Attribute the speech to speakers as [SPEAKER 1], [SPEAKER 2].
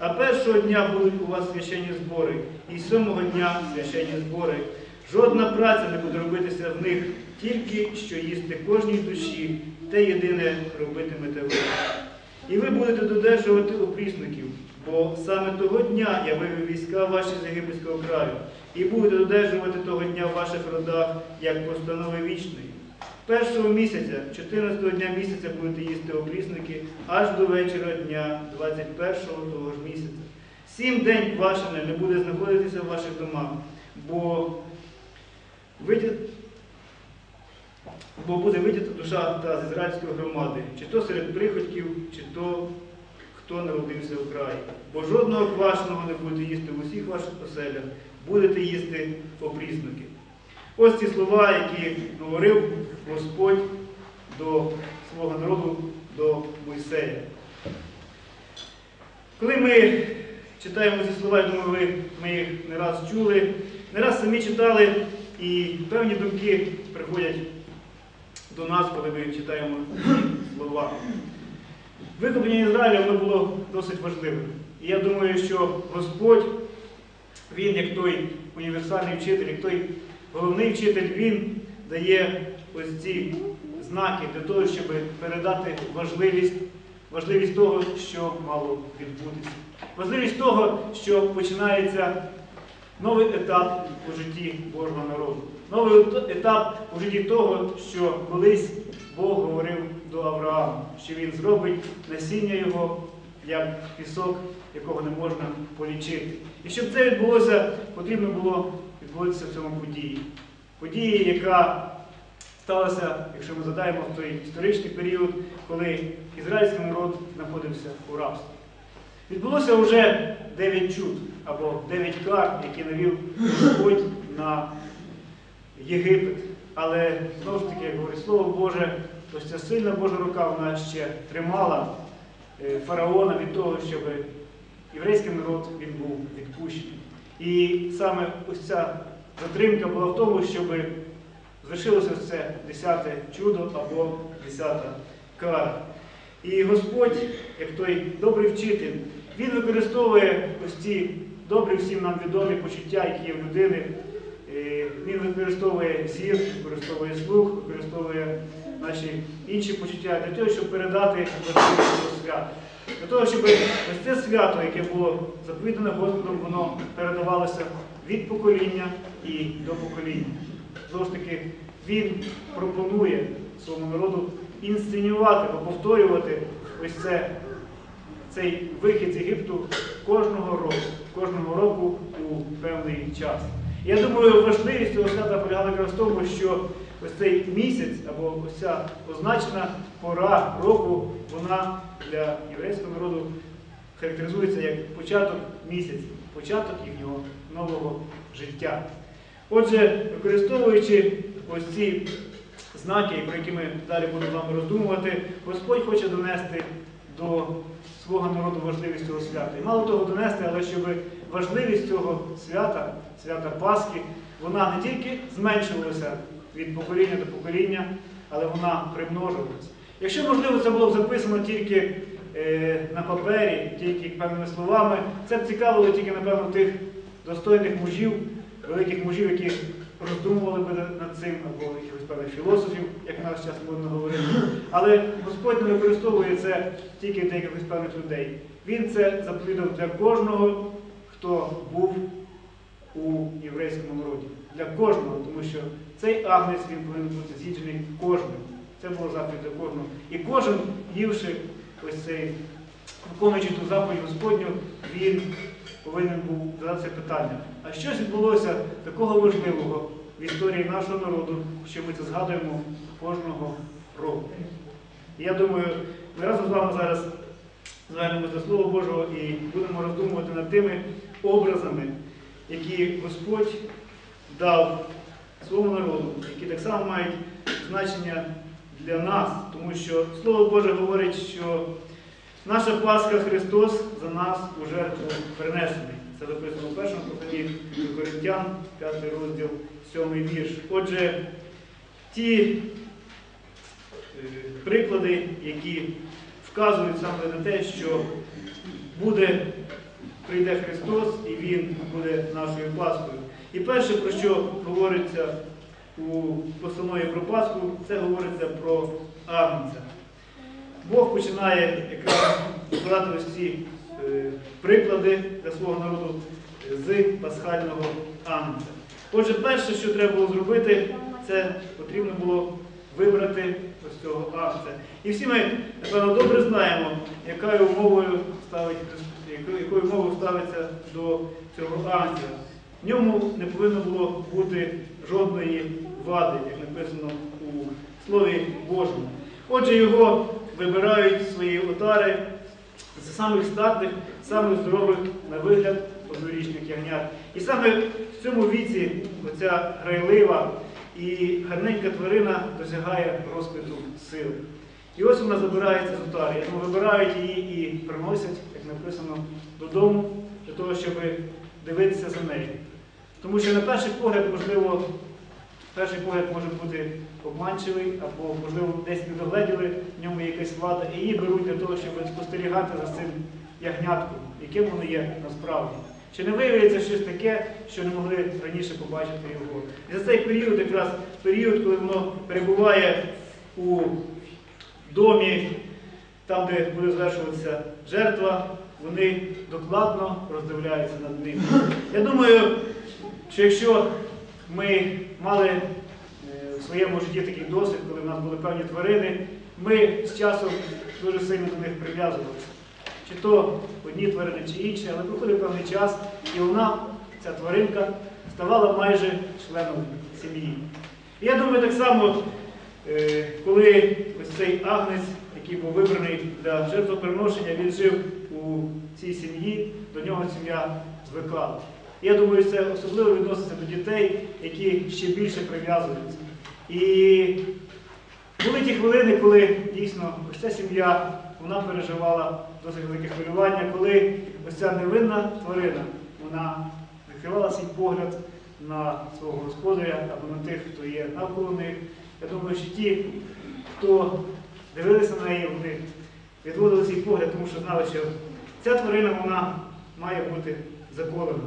[SPEAKER 1] А першого дня будуть у вас священні збори, і сьомого дня священні збори. Жодна праця не буде робитися в них, тільки що їсти кожній душі, те єдине робитимете ви. І ви будете додержувати опрісників, бо саме того дня я вивів війська ваші з єгипетського краю, і будете додержувати того дня в ваших родах, як постанови вічної. Першого місяця, 14-го дня місяця будете їсти опрісники, аж до вечора дня 21-го того ж місяця. Сім день квашене не буде знаходитися в ваших домах, бо видя- бо буде видіта душа та з ізраїльської громади, чи то серед приходьків, чи то хто народився в краї. Бо жодного квашеного не будете їсти в усіх ваших оселях, будете їсти опрісники. Ось ці слова, які говорив Господь до свого народу, до Мойсея. Коли ми читаємо ці слова, я думаю, ви, ми їх не раз чули, не раз самі читали, і певні думки приходять до нас, коли ми читаємо слова. Викуплення Ізраїля воно було досить важливим. І я думаю, що Господь, Він, як той універсальний вчитель, як той головний вчитель, він дає ось ці знаки для того, щоб передати важливість, важливість того, що мало відбутися. Важливість того, що починається новий етап у житті Божого народу. Новий етап у житті того, що колись Бог говорив до Авраама, що він зробить насіння його як пісок, якого не можна полічити. І щоб це відбулося, потрібно було відбутися в цьому події. Події, яка сталася, якщо ми задаємо в той історичний період, коли ізраїльський народ знаходився у рабстві. Відбулося вже дев'ять чуд або дев'ять кар, які навів Господь на Єгипет. Але знову ж таки, як говорить Слово Боже, ось ця сильна Божа рука вона ще тримала е, фараона від того, щоб єврейський народ він був відпущений. І саме ось ця затримка була в тому, щоб звершилося це десяте чудо або десята кара. І Господь, як той добрий вчитель, він використовує ось ці добрі всім нам відомі почуття, які є в людини. Е, Він використовує зір, використовує слух, використовує наші інші почуття для того, щоб передати цього свята. Для того, щоб ось це свято, яке було заповідане Господом, воно передавалося від покоління і до покоління. Знову ж таки, він пропонує своєму народу інсценювати повторювати ось це, цей вихід з Єгипту кожного року, кожного року у певний час. Я думаю, важливість цього свята полягала якраз в тому, що ось цей місяць або ось ця означена пора року, вона для єврейського народу характеризується як початок місяця, початок їхнього нового життя. Отже, використовуючи ось ці знаки, про які ми далі будемо з вами роздумувати, Господь хоче донести до свого народу важливість цього свята. І мало того донести, але щоб важливість цього свята, свята Пасхи, вона не тільки зменшувалася від покоління до покоління, але вона примножувалася. Якщо, можливо, це було б записано тільки е, на папері, тільки певними словами, це б цікавило тільки, напевно, тих достойних мужів, великих мужів, які роздумували би над цим, або якихось певних філософів, як наш час модно говорити. Але Господь не використовує це тільки для якихось певних людей. Він це заповідав для кожного, хто був у єврейському народі. Для кожного, тому що цей агнець він повинен бути з'їджений кожним. Це було заповідь для кожного. І кожен, ївши ось цей, виконуючи ту заповідь Господню, він повинен був задатися питання. А щось відбулося такого важливого в історії нашого народу, що ми це згадуємо кожного року. І я думаю, ми разом з вами зараз звернемося до Слова Божого і будемо роздумувати над тими образами, які Господь дав своєму народу, які так само мають значення для нас, тому що Слово Боже говорить, що наша Пасха Христос за нас у жертву принесений. Це записано в першому до Коринтян, 5 розділ, 7 вірш. Отже, ті е, приклади, які вказують саме на те, що буде прийде Христос і Він буде нашою Пасхою. І перше, про що говориться у постанові про Пасху, це говориться про Агнця. Бог починає якраз ось ці е, приклади для свого народу з пасхального Агнця. Отже, перше, що треба було зробити, це потрібно було вибрати ось цього Агнця. І всі ми, напевно, добре знаємо, якою умовою ставить якою, умовою ставиться до цього Агнця. В ньому не повинно було бути жодної вади, як написано у Слові Божому. Отже, його вибирають свої отари з самих статних, самих здорових на вигляд однорічних ягнят. І саме в цьому віці оця грайлива і гарненька тварина досягає розквіту сил. І ось вона забирається з отари. Тому вибирають її і приносять, як написано, додому, для того, щоб дивитися за нею. Тому що на перший погляд, можливо, перший погляд може бути обманчивий, або, можливо, десь не догледіли, в ньому якась влада, і її беруть для того, щоб спостерігати за цим ягнятком, яким воно є насправді. Чи не виявиться щось таке, що не могли раніше побачити його? І за цей період, якраз період, коли воно перебуває у домі, там, де буде звершуватися жертва, вони докладно роздивляються над ним. Я думаю, що якщо ми мали е, в своєму житті такий досвід, коли в нас були певні тварини, ми з часом дуже сильно до них прив'язувалися. Чи то одні тварини, чи інші, але проходив певний час, і вона, ця тваринка, ставала майже членом сім'ї. І я думаю, так само, е, коли ось цей агнець, який був вибраний для жертвоприношення, він жив у цій сім'ї, до нього сім'я звикала. Я думаю, це особливо відноситься до дітей, які ще більше прив'язуються. І були ті хвилини, коли дійсно ось ця сім'я вона переживала досить велике хвилювання, коли ось ця невинна тварина вона відкривала свій погляд на свого господаря або на тих, хто є навколо них. Я думаю, що ті, хто дивилися на неї, вони відводили свій погляд, тому що знали, що ця тварина вона має бути заколена.